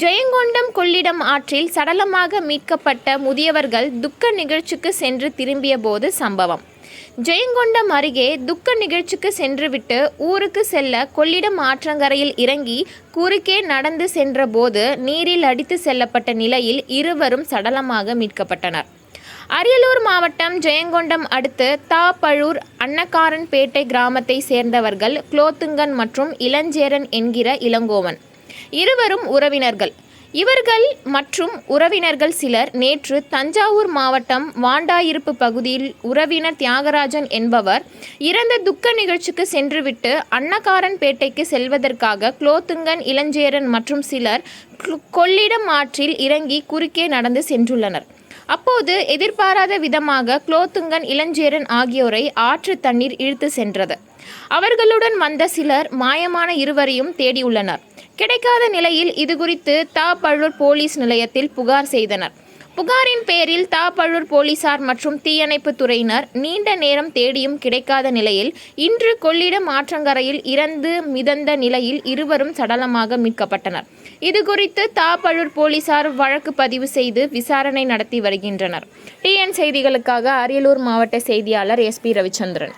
ஜெயங்கொண்டம் கொள்ளிடம் ஆற்றில் சடலமாக மீட்கப்பட்ட முதியவர்கள் துக்க நிகழ்ச்சிக்கு சென்று திரும்பிய போது சம்பவம். ஜெயங்கொண்டம் அருகே துக்க நிகழ்ச்சிக்கு சென்றுவிட்டு ஊருக்கு செல்ல கொள்ளிடம் ஆற்றங்கரையில் இறங்கி குறுக்கே நடந்து சென்றபோது நீரில் அடித்து செல்லப்பட்ட நிலையில் இருவரும் சடலமாக மீட்கப்பட்டனர். அரியலூர் மாவட்டம் ஜெயங்கொண்டம் அடுத்து தாப்பழூர் அன்னக்காரன்பேட்டை கிராமத்தை சேர்ந்தவர்கள் குலோத்துங்கன் மற்றும் இளஞ்சேரன் என்கிற இளங்கோவன். இருவரும் உறவினர்கள். இவர்கள் மற்றும் உறவினர்கள் சிலர் நேற்று தஞ்சாவூர் மாவட்டம் வாண்டாயிருப்பு பகுதியில் உறவினர் தியாகராஜன் என்பவர் இறந்த துக்க நிகழ்ச்சிக்கு சென்றுவிட்டு அன்னக்காரன்பேட்டைக்கு செல்வதற்காக குலோத்துங்கன் இளஞ்சேரன் மற்றும் சிலர் கொள்ளிடம் ஆற்றில் இறங்கி குறுக்கே நடந்து சென்றுள்ளனர். அப்போது எதிர்பாராத விதமாக குலோத்துங்கன் இளஞ்சேரன் ஆகியோரை ஆற்று தண்ணீர் இழுத்து சென்றது. அவர்களுடன் வந்த சிலர் மாயமான இருவரையும் தேடியுள்ளனர். கிடைக்காத நிலையில் இதுகுறித்து தாப்பழூர் போலீஸ் நிலையத்தில் புகார் செய்தனர். புகாரின் பேரில் தாப்பழூர் போலீசார் மற்றும் தீயணைப்பு துறையினர் நீண்ட நேரம் தேடியும் கிடைக்காத நிலையில் இன்று கொள்ளிடம் ஆற்றங்கரையில் இறந்து மிதந்த நிலையில் இருவரும் சடலமாக மீட்கப்பட்டனர். இதுகுறித்து தாப்பழூர் போலீசார் வழக்கு பதிவு செய்து விசாரணை நடத்தி வருகின்றனர். டிஎன் செய்திகளுக்காக அரியலூர் மாவட்ட செய்தியாளர் எஸ்பி ரவிச்சந்திரன்.